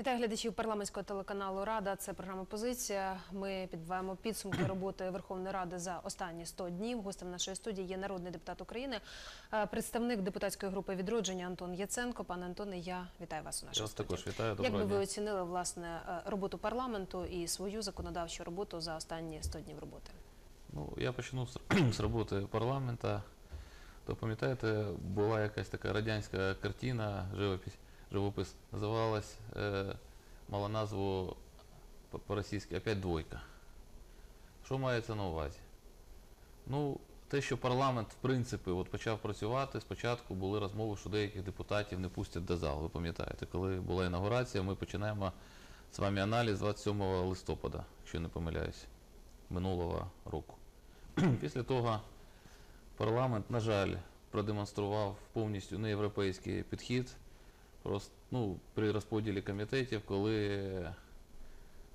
Вітаю глядачів парламентського телеканалу Рада. Це програма Позиція. Ми підбиваємо підсумки роботи Верховної Ради за останні 100 днів. Гостем нашої студії є народний депутат України, е, представник депутатської групи відродження Антон Яценко. Пане Антоне, я вітаю вас у нашій Я студії. також вітаю. Як би ви оцінили власне е, роботу парламенту і свою законодавчу роботу за останні 100 днів роботи? Ну, я почну з, з роботи парламента. То пам'ятаєте, була якась така радянська картина, живопись, живопис, називалась, е, мала назву по- по-російськи опять двойка. Що мається на увазі? Ну, те, що парламент, в принципі, от почав працювати, спочатку були розмови, що деяких депутатів не пустять до залу. Ви пам'ятаєте, коли була інаугурація, ми починаємо з вами аналіз 27 листопада, якщо не помиляюсь, минулого року. Після того парламент, на жаль, продемонстрував повністю неєвропейський підхід. Просто ну, при розподілі комітетів, коли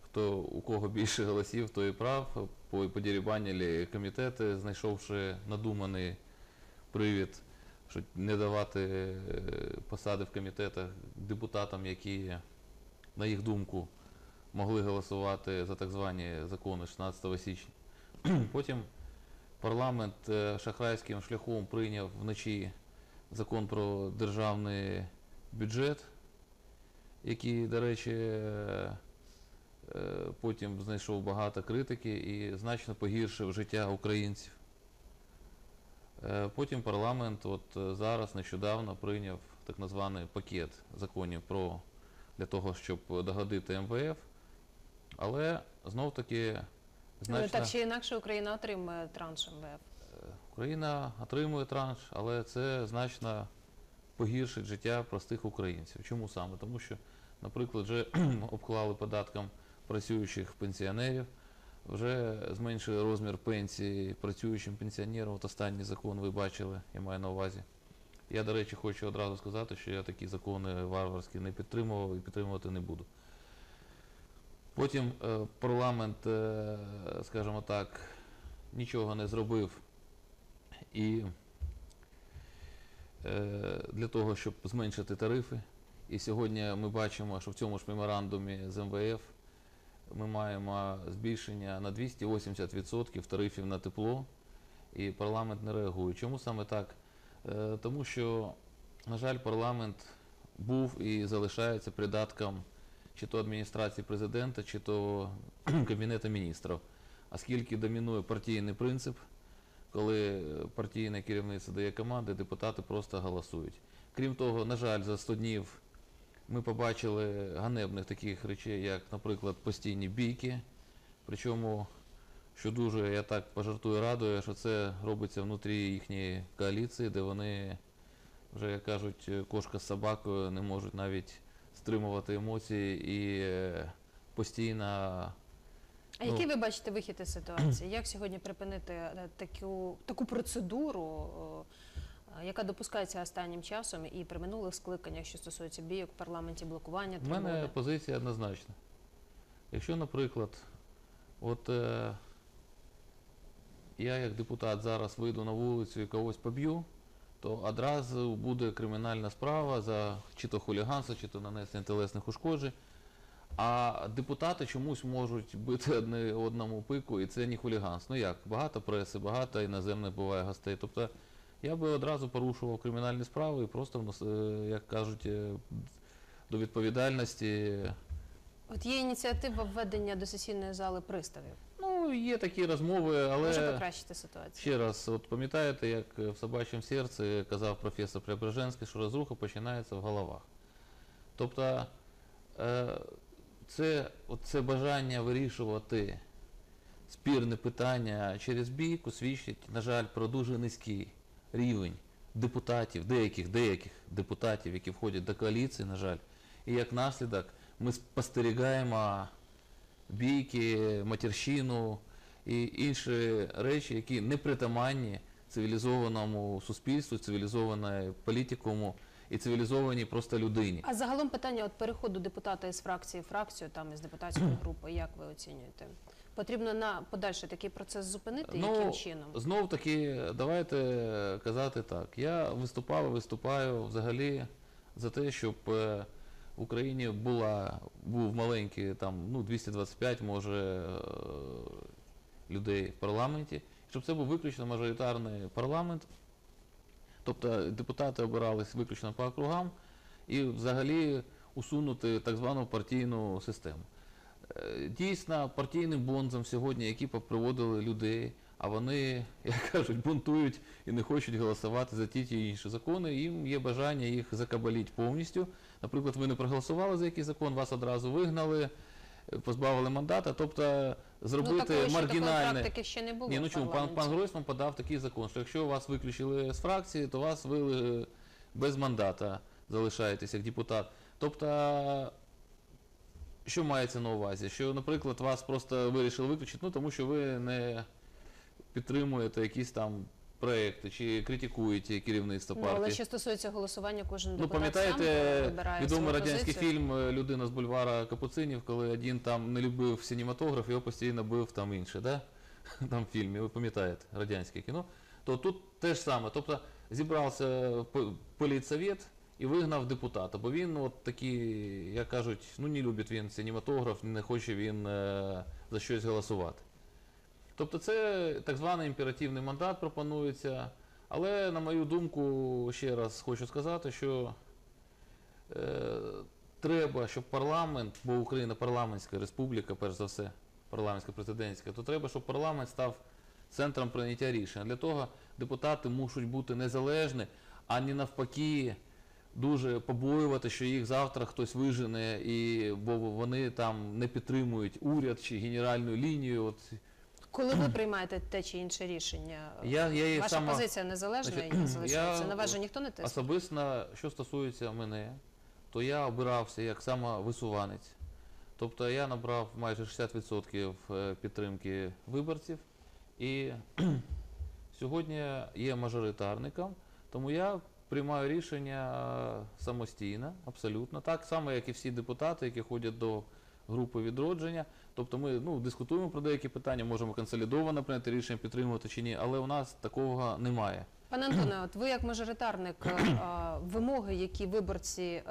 хто у кого більше голосів, то і прав, по- подірібанили комітети, знайшовши надуманий привід, що не давати е, посади в комітетах депутатам, які, на їх думку, могли голосувати за так звані закони 16 січня. Потім парламент е, шахрайським шляхом прийняв вночі закон про державний бюджет, який, до речі, е, е, потім знайшов багато критики і значно погіршив життя українців. Е, Потім парламент от зараз нещодавно прийняв так званий пакет законів про для того, щоб догодити МВФ. Але знов таки Ну, Так чи інакше Україна отримує транш МВФ. Україна отримує транш, але це значно погіршить життя простих українців. Чому саме? Тому що, наприклад, вже обклали податком працюючих пенсіонерів, вже зменшили розмір пенсії працюючим пенсіонерам. От останній закон ви бачили, я маю на увазі. Я, до речі, хочу одразу сказати, що я такі закони варварські не підтримував і підтримувати не буду. Потім е, парламент, е, скажімо так, нічого не зробив і для того, щоб зменшити тарифи. І сьогодні ми бачимо, що в цьому ж меморандумі з МВФ ми маємо збільшення на 280% тарифів на тепло, і парламент не реагує. Чому саме так? Е, Тому що, на жаль, парламент був і залишається придатком чи то адміністрації президента, чи то Кабінету міністрів. Оскільки домінує партійний принцип, коли партійне керівництво дає команди, депутати просто голосують. Крім того, на жаль, за 100 днів ми побачили ганебних таких речей, як, наприклад, постійні бійки. Причому, що дуже, я так пожартую, радує, що це робиться внутрі їхньої коаліції, де вони, вже як кажуть, кошка з собакою не можуть навіть стримувати емоції і е, постійно А Ну. який ви бачите вихід із ситуації? Як сьогодні припинити е, таку, таку процедуру, е, яка допускається останнім часом і при минулих скликаннях, що стосується бійок в парламенті, блокування У мене позиція однозначна. Якщо, наприклад, от е, я як депутат зараз вийду на вулицю і когось поб'ю, то одразу буде кримінальна справа за чи то хуліганство, чи то нанесення телесних ушкоджень. А депутати чомусь можуть бити одне одному пику, і це не хуліганство. Ну як, багато преси, багато іноземних буває гостей. Тобто я би одразу порушував кримінальні справи і просто, е, як кажуть, е, до відповідальності. От є ініціатива введення до сесійної зали приставів. Ну, є такі розмови, але Може покращити ситуацію. ще раз, от пам'ятаєте, як в собачому серці казав професор Преображенський, що розруха починається в головах. Тобто е, це, от це бажання вирішувати спірне питання через бійку свідчить, на жаль, про дуже низький рівень депутатів, деяких, деяких депутатів, які входять до коаліції, на жаль. І як наслідок ми спостерігаємо бійки, матерщину і інші речі, які не притаманні цивілізованому суспільству, цивілізованій політикуму і цивілізованій просто людині. А загалом питання от переходу депутата із фракції в фракцію, там із депутатської групи, як ви оцінюєте? Потрібно на подальший такий процес зупинити? Яким чином? Знов таки, давайте казати так. Я виступав і виступаю взагалі за те, щоб е, в Україні була, був маленький там, ну, 225, може, е, людей в парламенті, щоб це був виключно мажоритарний парламент. Тобто депутати обирались виключно по округам і взагалі усунути так звану партійну систему. Е, Дійсно, партійним бонзом сьогодні, які поприводили людей, а вони, як кажуть, бунтують і не хочуть голосувати за ті чи інші закони, їм є бажання їх закабаліть повністю. Наприклад, ви не проголосували за якийсь закон, вас одразу вигнали, позбавили мандата, тобто ну, зробити такої маргінальне. практики ще не було. Ні, ну чому, пан, пан Гройсман подав такий закон, що якщо вас виключили з фракції, то вас ви е, без мандата залишаєтесь як депутат. Тобто, що мається на увазі? Що, наприклад, вас просто вирішили виключити, ну тому що ви не підтримуєте якісь там проекти чи критикуєте керівництво Ну, партії. але що стосується голосування, кожен Ну, депутат сам пам'ятаєте відомий радянський фільм е, Людина з бульвара Капуцинів, коли один там не любив синематограф, його постійно бив там інший, да? Там в фільмі, ви пам'ятаєте, радянське кіно. То тут те ж саме. Тобто зібрався по- політсовет і вигнав депутата, бо він от такий, як кажуть, ну не любить він синематограф, не хоче він е, за щось голосувати. Тобто це так званий імперативний мандат пропонується. Але, на мою думку, ще раз хочу сказати, що е, треба, щоб парламент, бо Україна парламентська республіка, перш за все, парламентська президентська, то треба, щоб парламент став центром прийняття рішень. Для того депутати мусять бути незалежні, а не навпаки дуже побоювати, що їх завтра хтось вижене, і, бо вони там не підтримують уряд чи генеральну лінію. От, Коли ви приймаєте те чи інше рішення, Я- я є ваша сама- позиція незалежна Значить, і залишається. я На вас же ніхто не тисне? Особисто, що стосується мене, то я обирався як самовисуванець. Тобто я набрав майже 60% е, підтримки виборців і сьогодні є мажоритарником, тому я приймаю рішення е, самостійно, абсолютно, так само, як і всі депутати, які ходять до групи відродження. Тобто ми ну, дискутуємо про деякі питання, можемо консолідовано прийняти рішення, підтримувати чи ні, але у нас такого немає. Пане Антоне, от ви як мажоритарник, е, е, вимоги, які виборці е,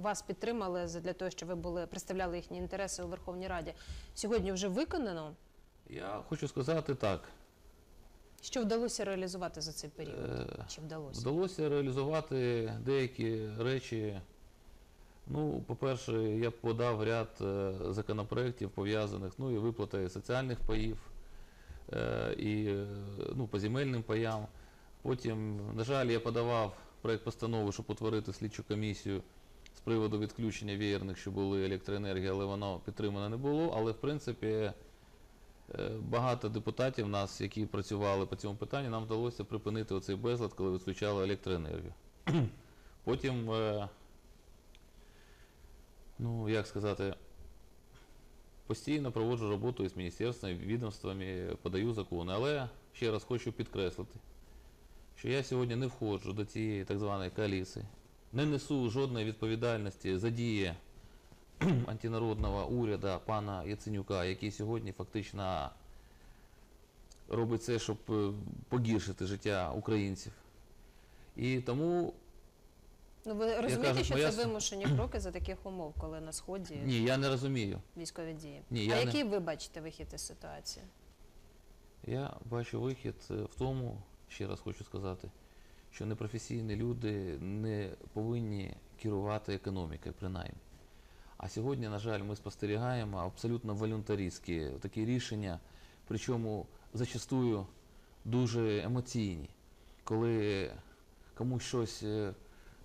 вас підтримали для того, щоб ви були представляли їхні інтереси у Верховній Раді, сьогодні вже виконано. Я хочу сказати так. Що вдалося реалізувати за цей період? Чи вдалося? Вдалося реалізувати деякі речі. Ну, по-перше, я подав ряд е, законопроєктів пов'язаних ну, і виплатою соціальних паїв, е, і е, ну, по земельним паям. Потім, на жаль, я подавав проєкт постанови, щоб утворити слідчу комісію з приводу відключення вієрних, що були електроенергії, але воно підтримано не було. Але в принципі багато депутатів нас, які працювали по цьому питанню, нам вдалося припинити оцей безлад, коли відключали електроенергію. Потім, ну як сказати, постійно проводжу роботу із міністерствами, відомствами, подаю закони. Але ще раз хочу підкреслити, що я сьогодні не входжу до цієї так званої коаліції, не несу жодної відповідальності за дії антинародного уряду пана Яценюка, який сьогодні фактично робить це, щоб е, погіршити життя українців. І тому Ну ви розумієте, кажуть, що моя це вимушені кроки за таких умов, коли на сході ні, я не розумію. військові дії? Ні, а я не- який ви бачите вихід із ситуації? Я бачу вихід е, в тому, ще раз хочу сказати, що непрофесійні люди не повинні керувати економікою, принаймні. А сьогодні, на жаль, ми спостерігаємо абсолютно волюнтаристські такі рішення, причому зачастую дуже емоційні, коли комусь щось, е,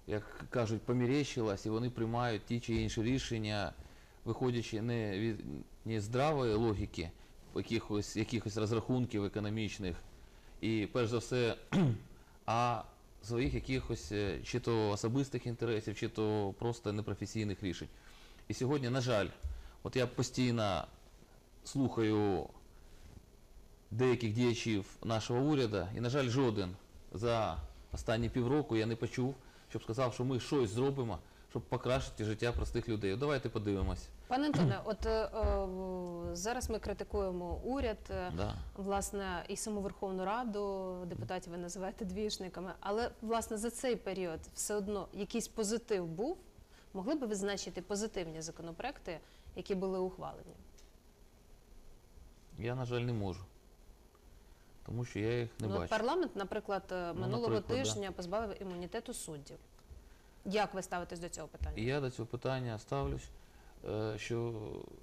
як кажуть, помірещилось, і вони приймають ті чи інші рішення, виходячи не від не здравої логіки, якихось, якихось розрахунків економічних, і перш за все, а своїх якихось е, чи то особистих інтересів, чи то просто непрофесійних рішень. І сьогодні, на жаль, от я постійно слухаю деяких діячів нашого уряду, і, на жаль, жоден за останні півроку я не почув, щоб сказав, що ми щось зробимо, щоб покращити життя простих людей. Давайте подивимось. Пане Антоне, от е, е, зараз ми критикуємо уряд, е, Да. власне, і саму Верховну Раду, депутатів ви називаєте двіжниками, але власне за цей період все одно якийсь позитив був. Могли б ви відзначити позитивні законопроекти, які були ухвалені? Я, на жаль, не можу. Тому що я їх не ну, бачу. парламент, наприклад, е, Ну, минулого наприклад, да. тижня позбавив імунітету суддів. Як ви ставитесь до цього питання? Я до цього питання ставлюсь, е, що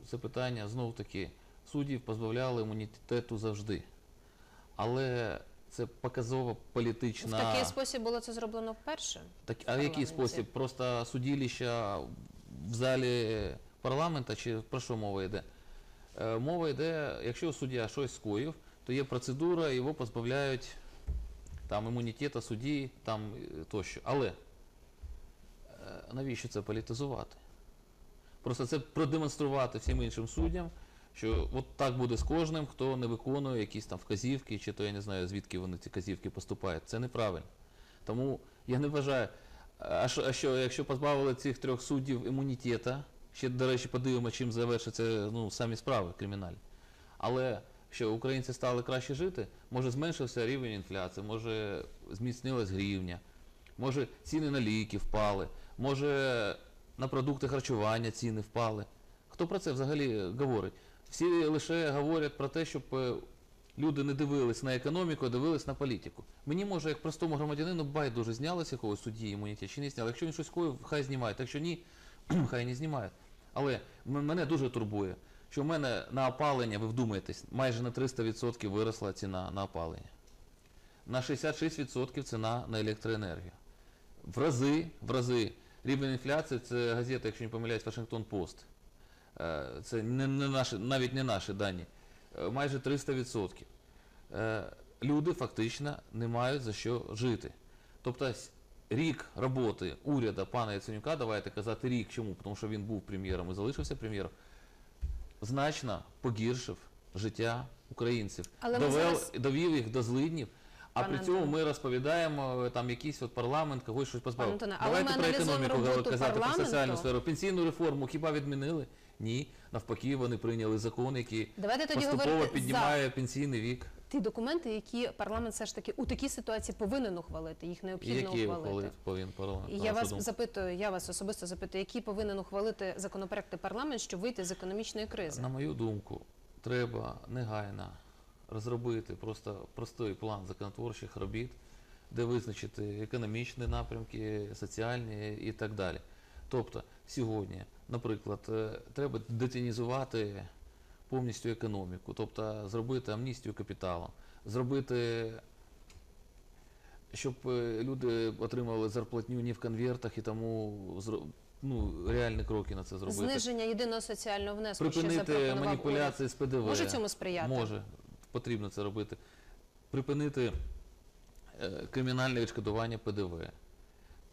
це питання знов таки суддів позбавляли імунітету завжди. Але це показово В такий спосіб було це зроблено вперше. Так, а в який спосіб? Просто судилища в залі парламента чи про що мова йде? Е, Мова йде, якщо суддя щось скоїв, то є процедура, його позбавляють там, імунітету судді там, е, тощо. Але е, навіщо це політизувати? Просто це продемонструвати всім іншим суддям, що от так буде з кожним, хто не виконує якісь там вказівки, чи то я не знаю, звідки вони ці вказівки поступають. Це неправильно. Тому я не вважаю, а що, а що якщо позбавили цих трьох суддів імунітета, ще, до речі, подивимося, чим завершаться ну, самі справи кримінальні. Але що українці стали краще жити, може зменшився рівень інфляції, може зміцнилась гривня, може ціни на ліки впали, може на продукти харчування ціни впали. Хто про це взагалі говорить? Всі лише говорять про те, щоб е, люди не дивились на економіку, а дивились на політику. Мені може, як простому громадянину, байдуже знялося якогось судді імунітет чи не зняли. Якщо він щось коїв, хай знімають. Якщо ні, хай не знімають. Але мене дуже турбує, що в мене на опалення, ви вдумаєтесь, майже на 300% виросла ціна на опалення. На 66% ціна на електроенергію. В рази, в рази рівень інфляції, це газета, якщо не помиляюсь, Вашингтон Пост. Е, Це не, не наші, навіть не наші дані. Е, Майже 300%. Е, Люди фактично не мають за що жити. Тобто рік роботи уряду пана Яценюка, давайте казати рік, чому? Тому що він був прем'єром і залишився прем'єром, значно погіршив життя українців. Але ми Довел, зараз- довів їх до злиднів. А Пане при цьому Антоне. ми розповідаємо е, там якийсь от парламент, когось щось позбавив. Пане Антоне, але Давайте ми про аналізуємо економіку роботу казати, про парламенту. соціальну сферу. Пенсійну реформу хіба відмінили? Ні. Навпаки, вони прийняли закон, який Давайте тоді поступово говорити піднімає пенсійний вік. Ті документи, які парламент все ж таки у такій ситуації повинен ухвалити. Їх необхідно які ухвалити. повинен парламент. І я вас думку? запитую, я вас особисто запитую, які повинен ухвалити законопроекти парламент, щоб вийти з економічної кризи? На мою думку, треба негайно розробити просто простий план законотворчих робіт, де визначити економічні напрямки, соціальні і так далі. Тобто сьогодні, наприклад, е, треба детінізувати повністю економіку, тобто зробити амністію капіталу, зробити, щоб е, люди отримували зарплатню не в конвертах і тому ну, реальні кроки на це зробити. Зниження єдиного соціального внеску, що Припинити уряд. маніпуляції з ПДВ. Може цьому сприяти? Може, потрібно це робити. Припинити е, кримінальне відшкодування ПДВ.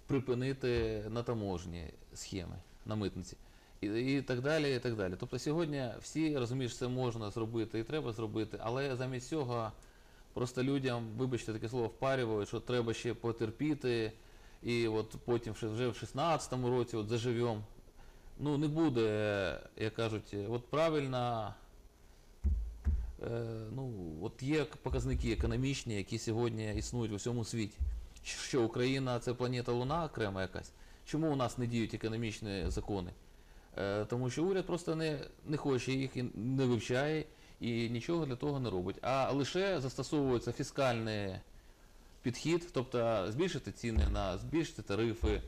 Припинити на таможні схеми, на митниці. І, так далі, і так далі. Тобто сьогодні всі розуміють, що це можна зробити і треба зробити, але замість цього просто людям, вибачте таке слово, впарюють, що треба ще потерпіти, і от потім вже в 16-му році от заживемо. Ну, не буде, як кажуть, от правильно, е, ну, от є показники економічні, які сьогодні існують у всьому світі. Що Україна це планета Луна окрема якась. Чому у нас не діють економічні закони? Е, тому що уряд просто не, не хоче їх, не вивчає і нічого для того не робить. А лише застосовується фіскальний підхід, тобто збільшити ціни на збільшити тарифи,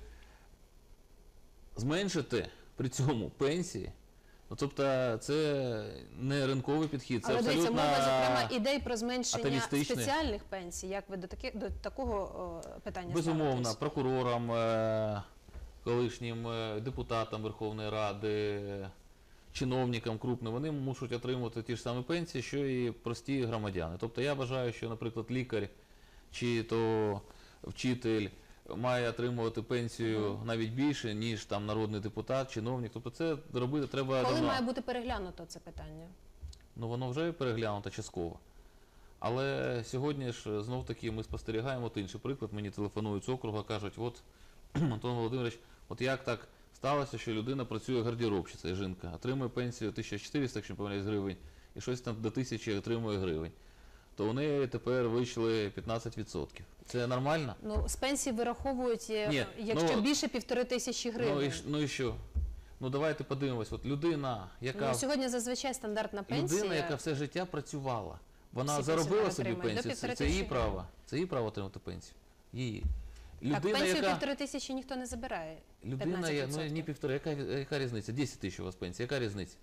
зменшити при цьому пенсії. Ну, тобто це не ринковий підхід, це Але дивіться, абсолютно мова зокрема ідей про зменшення спеціальних пенсій. Як ви до таки до такого о, питання безумовно ставитесь? прокурорам, е, колишнім е, депутатам Верховної Ради, чиновникам крупним, вони мусять отримувати ті ж самі пенсії, що і прості громадяни. Тобто я вважаю, що, наприклад, лікар чи то вчитель має отримувати пенсію навіть більше, ніж там народний депутат, чиновник. Тобто це робити треба Коли давно. має бути переглянуто це питання? Ну воно вже переглянуто частково. Але сьогодні ж знов таки ми спостерігаємо от інший приклад. Мені телефонують з округа, кажуть, от Антон Володимирович, от як так сталося, що людина працює гардеробщиця, жінка, отримує пенсію 1400, якщо не помиляюсь, гривень, і щось там до 1000 отримує гривень. то у неї тепер вийшли 15%. Це нормально? Ну, з пенсії вираховують, е, Ні, якщо ну, більше півтори тисячі гривень. Ну і, ну і що? Ну давайте подивимось. От людина, яка, Ну, сьогодні зазвичай стандартна пенсія. людина, яка все життя працювала, вона Всі заробила собі пенсію. Це, це її право. Це її право отримати пенсію. Її. так, Людина, пенсію яка, півтори тисячі ніхто не забирає. Людина є, ну 15%. ні півтори, яка, яка різниця? 10 тисяч у вас пенсія, яка різниця?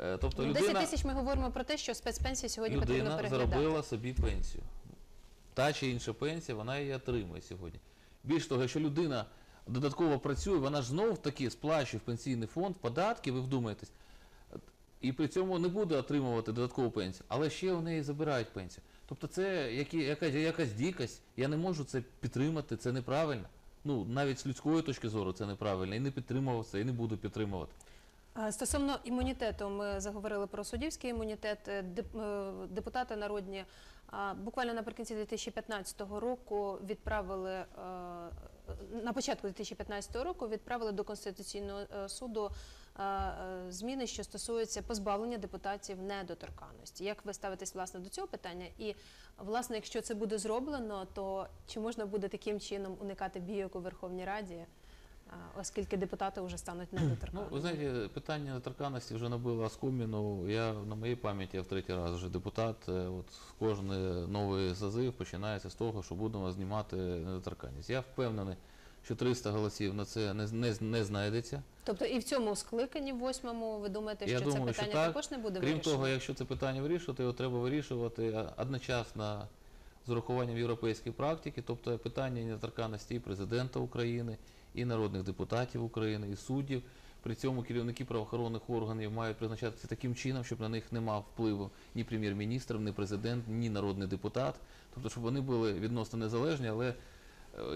Е, Тобто Ну, 10 тисяч ми говоримо про те, що спецпенсії сьогодні потрібно людина переглядати. заробила собі пенсію. Та чи інша пенсія, вона її отримує сьогодні. Більш того, якщо людина додатково працює, вона ж знов таки сплачує в пенсійний фонд податки, ви вдумаєтесь, і при цьому не буде отримувати додаткову пенсію, але ще у неї забирають пенсію. Тобто це які, якась, якась дикость, я не можу це підтримати, це неправильно. Ну, навіть з людської точки зору це неправильно. І не підтримував це, і не буду підтримувати. Стосовно імунітету, ми заговорили про суддівський імунітет. Е, е, Депутати народні буквально наприкінці 2015 року відправили е, на початку 2015 року відправили до Конституційного е, суду е, е, зміни, що стосуються позбавлення депутатів недоторканності. Як ви ставитесь власне до цього питання? І власне, якщо це буде зроблено, то чи можна буде таким чином уникати бійок у Верховній Раді? Оскільки депутати вже стануть Ну, недоторканними. ви знаєте, питання недоторканності вже набило оскоміну. Я на моїй пам'яті я в третій раз вже депутат. Е, От кожен новий зазив починається з того, що будемо знімати недоторканність. Я впевнений, що 300 голосів на це не, не, не знайдеться. Тобто і в цьому скликанні, в восьмому, ви думаєте, Я що думаю, це що питання так. також не буде Крім вирішено? того, якщо це питання вирішувати, його треба вирішувати одночасно з урахуванням європейської практики, тобто питання недоторканності і президента України, і народних депутатів України, і суддів. При цьому керівники правоохоронних органів мають призначатися таким чином, щоб на них не мав впливу ні прем'єр-міністр, ні президент, ні народний депутат. Тобто, щоб вони були відносно незалежні, але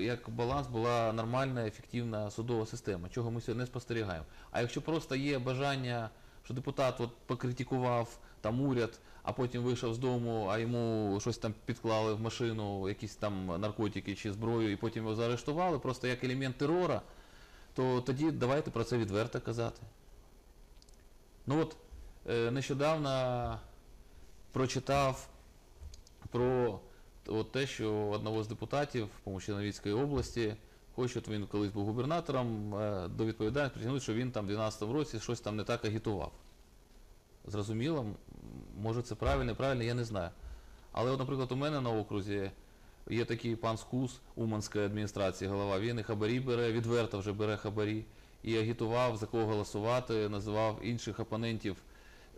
як баланс була нормальна, ефективна судова система, чого ми не спостерігаємо. А якщо просто є бажання, що депутат от покритикував там уряд, а потім вийшов з дому, а йому щось там підклали в машину, якісь там наркотики чи зброю, і потім його заарештували, просто як елемент терора, то тоді давайте про це відверто казати. Ну от е, нещодавно прочитав про от те, що одного з депутатів, Чернівецької області, хочуть, він колись був губернатором, е, до відповідальності притягнути, що він там в 2012 році щось там не так агітував. Зрозуміло, може це правильно, неправильно, я не знаю. Але, от, наприклад, у мене на окрузі є такий пан Скус Уманської адміністрації, голова, він і хабарі бере, відверто вже бере хабарі, і агітував, за кого голосувати, називав інших опонентів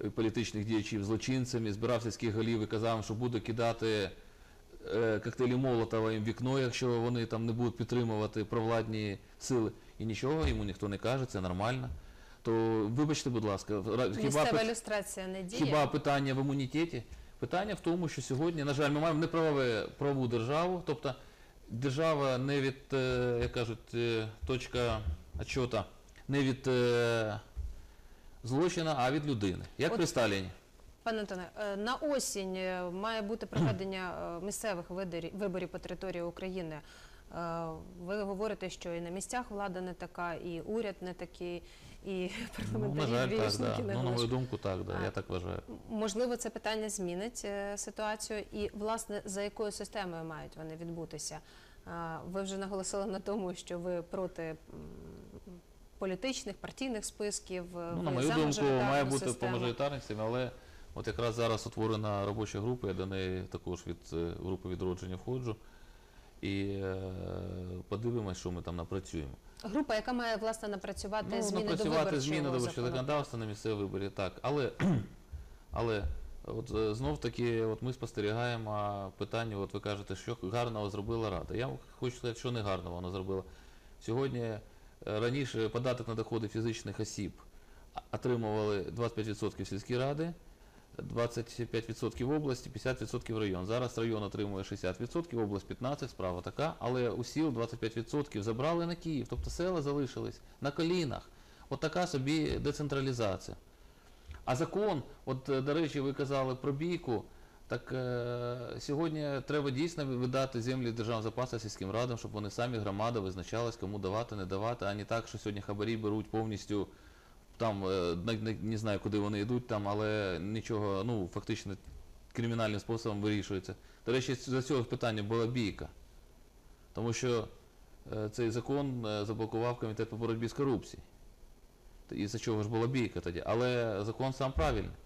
е, політичних діячів злочинцями, збирав сільських голів і казав, що буде кидати коктейлі Молотова їм вікно, якщо вони там не будуть підтримувати провладні сили. І нічого йому ніхто не каже, це нормально. То вибачте, будь ласка, хіба, пи- ілюстрація не діє. хіба питання в імунітеті? Питання в тому, що сьогодні, на жаль, ми маємо неправове правову державу, тобто держава не від, е, як кажуть, е, точка отчета, не від е, злочина, а від людини. Як От при Сталіні. Пане Антоне, е, на осінь е, має бути проведення е, місцевих виборів по території України. Ви говорите, що і на місцях влада не така, і уряд не такий, і Ну, парламентарі жаль, так, да. не Ну, на мою думку, так, да, я так вважаю. Можливо, це питання змінить ситуацію, і власне за якою системою мають вони відбутися? Ви вже наголосили на тому, що ви проти політичних партійних списків. Ну, на мою думку, має бути по систему. але от якраз зараз утворена робоча група, я до неї також від е, групи відродження входжу. І е, подивимось, що ми там напрацюємо. Група, яка має власне напрацювати Ну, зміни до напрацювати виборчого зміни до виборчого законодавства. на місцеві виборі, так. Але, але от е, знов таки, от ми спостерігаємо питання, от ви кажете, що гарного зробила Рада. Я хочу сказати, що не гарного вона зробила. Сьогодні раніше податок на доходи фізичних осіб отримували 25% сільські ради, 25% в області, 50% в район. Зараз район отримує 60%, область 15%, справа така, але у сіл 25% забрали на Київ, тобто села залишились на колінах. От така собі децентралізація. А закон, от е, до речі, ви казали про бійку. Так е, сьогодні треба дійсно видати землі державного запасу сільським радам, щоб вони самі громада визначались, кому давати, не давати, а не так, що сьогодні хабарі беруть повністю там, е, не, не, не знаю, куди вони йдуть там, але нічого, ну фактично кримінальним способом вирішується. До речі, за цього питання була бійка. Тому що е, цей закон е, заблокував комітет по боротьбі з корупцією. І за чого ж була бійка тоді. Але закон сам правильний.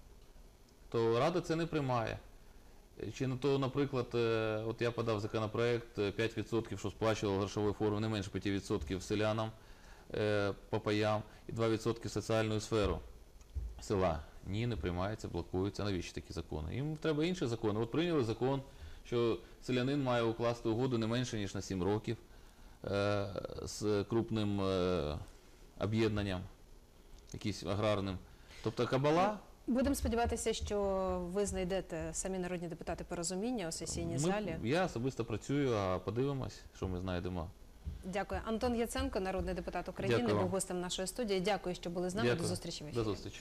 То Рада це не приймає. Чи на то, наприклад, от я подав законопроект е, 5%, що сплачувало грошовою формою не менше 5% селянам, е, папаям і 2% в соціальну сферу села. Ні, не приймається, блокується. Навіщо такі закони? Їм треба інші закони. От прийняли закон, що селянин має укласти угоду не менше, ніж на 7 років е, з крупним е, об'єднанням, якимось аграрним. Тобто кабала. Будемо сподіватися, що ви знайдете самі народні депутати порозуміння у сесійній Ми- залі. Я особисто працюю, а подивимось, що ми знайдемо. Дякую. Антон Яценко, народний депутат України, Дякую був гостем нашої студії. Дякую, що були з нами. Дякую. До зустрічі в ефірі. До зустрічі.